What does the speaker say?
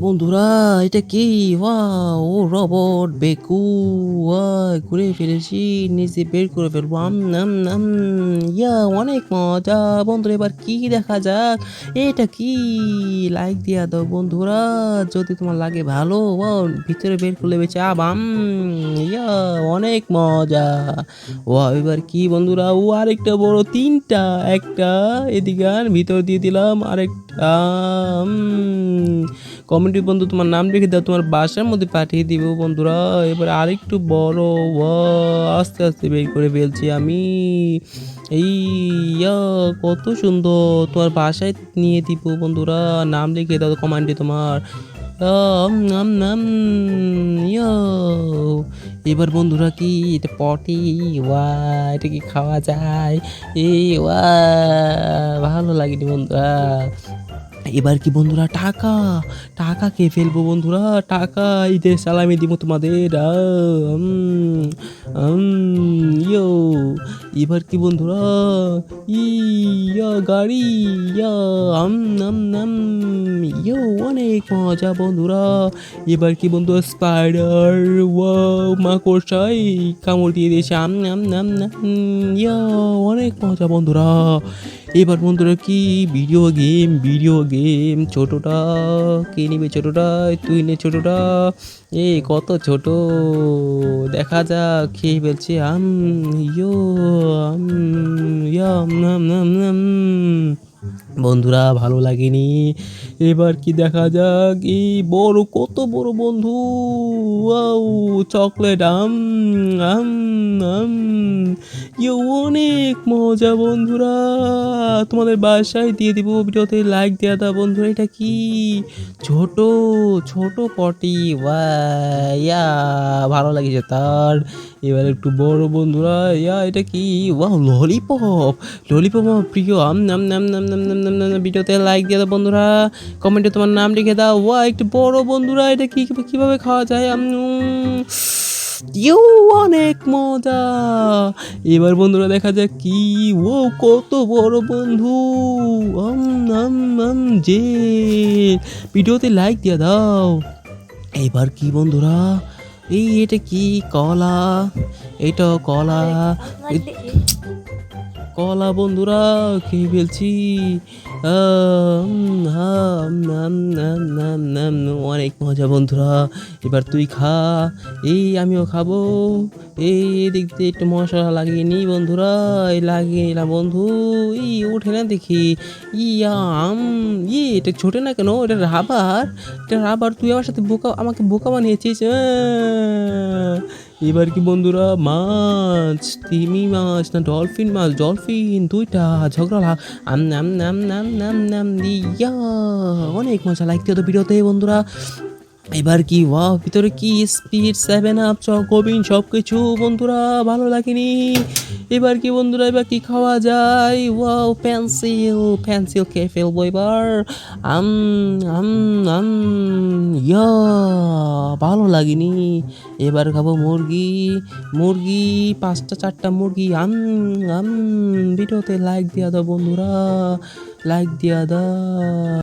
বন্ধুরা, এটা কি? ও রবট বেকু। ঘুরে ফেলেছি, নিজে বের করে ফেলব। নাম নাম ইয়া, অনেক মজা। বন্ধুরা, এবার কি দেখা যাক? এটা কি? লাইক দিয়া দাও বন্ধুরা। যদি তোমার লাগে ভালো ও ভিতরে বের করলে বেছে আবাম ইয়া, অনেক মজা। ও এবার কি বন্ধুরা? ও আরেকটা বড়, তিনটা, একটা। এদিকে ভিতর দিয়ে দিলাম, আরেকটা। কমেন্টি বন্ধু, তোমার নাম লিখে দাও, তোমার বাসার মধ্যে পাঠিয়ে দিব বন্ধুরা। এবার আরেকটু বড় আস্তে আস্তে বের করে ফেলছি আমি। এই কত সুন্দর, তোমার বাসায় নিয়ে দিব বন্ধুরা। নাম লিখে দাও কমান্ডে তোমার। এবার বন্ধুরা কি, এটা পটি, ওয়া, এটা কি খাওয়া যায়? এই ওয়া, ভালো লাগেনি বন্ধুরা। এবার কি বন্ধুরা টাকা? টাকা কে ফেলব বন্ধুরা, টাকা ঈদের সালামি দিব তোমাদের ইয়ো। এবার কি বন্ধুরা? ইয়া গাড়ি ইয়া আম নাম নাম, ইয়ো অনেক মজা বন্ধুরা। এবার কি বন্ধু স্পাইডার ও মাকড়সাই কামড় দিয়ে দিয়েছে, আম নাম নাম নাম, ইয়া অনেক মজা বন্ধুরা। এবার বন্ধুরা কি ভিডিও গেম ভিডিও গেম ছোটটা, কে নিবে ছোটটা, তুই নে ছোটটা, এ কত ছোট, দেখা যাক, খেয়ে ফেলছে, আম, ইয়ো, আম, ইয়া নাম নাম নাম বন্ধুরা, ভালো লাগেনি? এবার কি দেখা যাক? এই বড়, কত বড় বন্ধু। ওয়াও, চকলেট, আম আম আম। ইয়ে অনেক মজা বন্ধুরা। তোমাদের বাসায় দিয়ে দিব ভিডিওতে লাইক দেওয়া দাও বন্ধুরা, এটা কি? ছোট ছোট পটি। ইয়া, ভালো লাগছে তার। এবার একটু বড় বন্ধুরা, ইয়া, এটা কি? ওয়াও ললিপপ ললিপপ আমার প্রিয়। আম, নাম নাম নাম নাম নাম নাম নাম, ভিডিওতে লাইক দিয়ে দাও বন্ধুরা। কমেন্টে তোমার নাম লিখে দাও। ওয়া একটু বড় বন্ধুরা, এটা কি কীভাবে খাওয়া যায়? আম অনেক মজা। এবার বন্ধুরা দেখা যাক কি। ও কত বড় বন্ধু। আম যে। ভিডিওতে লাইক দিয়ে দাও। এবার কি বন্ধুরা? এই এটা কি কলা? এটা কলা। কলা বন্ধুরা নাম নাম অনেক মজা বন্ধুরা। এবার তুই খা, এই আমিও খাব। এই এদিক দিয়ে একটু মশলা লাগিয়ে নি বন্ধুরা, এই লাগিয়ে নিলাম বন্ধু। ই ওঠে না দেখি। ইয়া আম, ই, এটা ছোটে না কেন? এটা রাবার। এটা রাবার, তুই আমার সাথে বোকা, আমাকে বোকা বানিয়েছিস! এবার কি বন্ধুরা, মাছ, তিমি মাছ না ডলফিন মাছ? ডলফিন দুইটা ঝগড়া আম নাম নাম নাম নাম নাম দিয়া। অনেক মজা লাগতে তো ভিডিওতে বন্ধুরা। এবার কি ওয়া ভিতরে কি স্পিড সেভেন আপ চকোবিন সব কিছু বন্ধুরা, ভালো লাগেনি। এবার কি বন্ধুরা, এবার কি খাওয়া যায়? ওয়াও পেন্সিল পেন্সিল খেয়ে ফেলব এবার। আম আম আম। ইয়া, ভালো লাগেনি। এবার খাব মুরগি। মুরগি, পাঁচটা, চারটা মুরগি। আম আম, ভিডিওতে লাইক দিয়া দাও বন্ধুরা। লাইক দিয়া দাও।